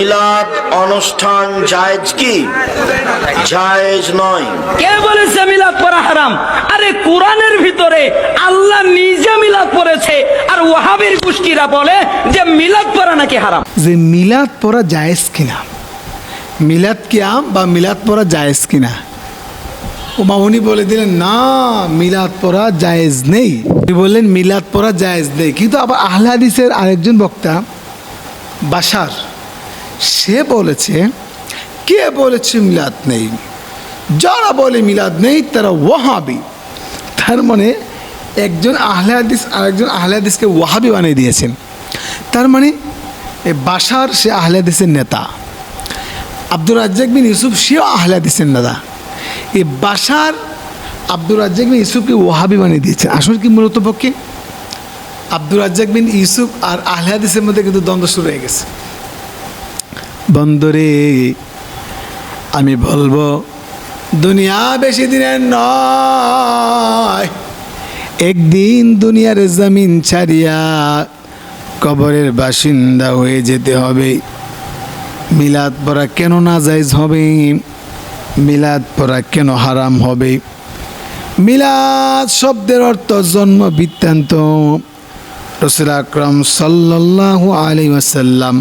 মিলাদ অনুষ্ঠান জায়েজ কি? জায়েজ নয়। কে বলেছে মিলাদ পড়া হারাম? আরে কোরআনের ভিতরে আল্লাহ নিজে মিলাদ পড়েছে আর ওয়াহাবির গোষ্ঠীরা বলে যে মিলাদ পড়া নাকি হারাম। যে মিলাদ পড়া জায়েজ কিনা? মিলাদ কি আম বা মিলাদ পড়া জায়েজ কিনা? ও মা উনি বলে দিলেন না মিলাদ পড়া জায়েজ নেই। উনি বললেন মিলাদ পড়া জায়েজ নেই। কিন্তু আবার আহলে হাদিসের আরেকজন বক্তা বাসার সে বলেছে, কে বলেছে মিলাদ নেই? যারা বলে মিলাদ নেই, তারা ওয়াহাবি। তার মানে একজন আহলে হাদিস আরেকজন আহলে ওয়াহাবি বানিয়ে দিয়েছেন। তার মানে এ বাসার সে আহলে নেতা। আব্দুর রাজ্জাক বিন ইউসুফ সেও আহলে নেতা। এই বাসার আব্দুর রাজ্জাক বিন ইউসুফকে ওয়াহাবি বানিয়ে দিয়েছেন আসলে কি মূলত পক্ষে? আব্দুর রাজ্জাক বিন ইউসুফ আর আহলে মধ্যে কিন্তু দ্বন্দ্ব শুরু হয়ে গেছে। বন্দরে, আমি বলব, দুনিয়া বেশি দিনের নয়। একদিন দুনিয়ার জমিন ছাড়িয়া কবরের বাসিন্দা হয়ে যেতে হবে। মিলাদ পড়া কেন না যাইজ হবে? মিলাদ পড়া কেন হারাম হবে? মিলাদ শব্দের অর্থ জন্ম বৃত্তান্ত। রসুল আকরম সাল্লাহ আলী ওয়াসাল্লাম